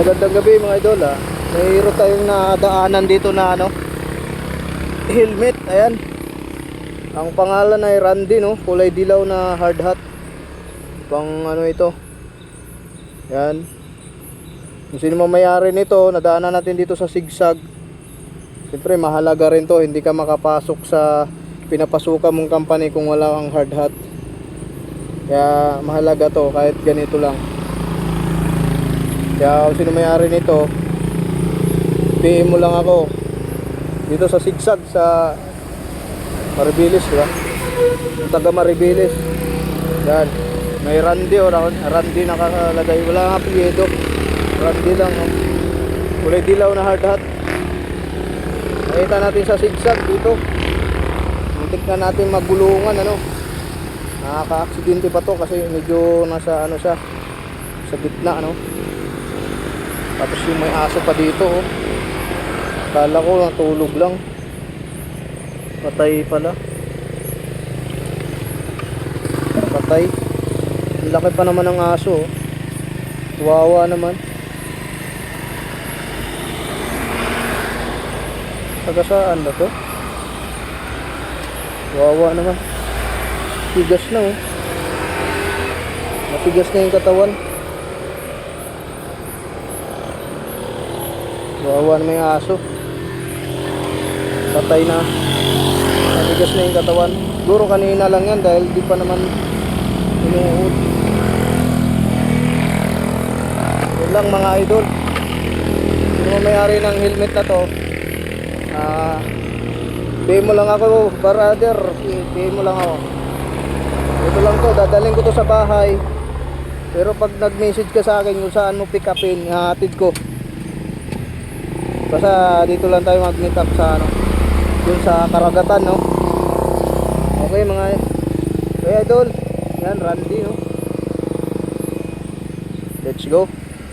Magandang gabi mga idol ha. Mayroon tayong nadaanan dito na ano helmet. Ayan. Ang pangalan ay Randy no. Kulay dilaw na hard hat. Pang ano ito. Ayan. Kung sino man may-ari nito, nadaanan natin dito sa sigsag. Siyempre mahalaga rin to. Hindi ka makapasok sa pinapasukan mong company kung wala kang hard hat. Kaya mahalaga to kahit ganito lang. Kaya sino may-ari nito, PM mo lang ako. Dito sa sigsag sa Maribilis, di ba? Yung taga Maribilis. Yan. May Randy o Randy nakakalagay. Wala nga apelyido. Randy lang. No? Kulay dilaw na hard hat. Nakita natin sa sigsag dito. Muntik na natin magulungan ano. Nakaka-aksidente pa to kasi medyo nasa ano siya sa gitna ano. Tapos yung may aso pa dito oh. Kala ko natulog lang. Patay pala. Patay. Laki pa naman ng aso oh. Wawa naman. Taga saan ba to? Wawa naman. Tigas na oh. Matigas na yung katawan. Wawa na may aso. Patay na. Matigas na yung katawan. Siguro kanina lang yan dahil di pa naman inuud. Yun lang mga idol. Sino may-ari ng helmet na to? Ah, pay mo lang ako, brother. Pay mo lang ako. Ito lang to, dadalhin ko to sa bahay. Pero pag nag-message ka sa akin kung saan mo pick upin, hahatid ko. Basta dito lang tayo mag-meet up sa ano, dun sa karagatan, no? Okay mga Kaya idol, yan Randy, no? Let's go.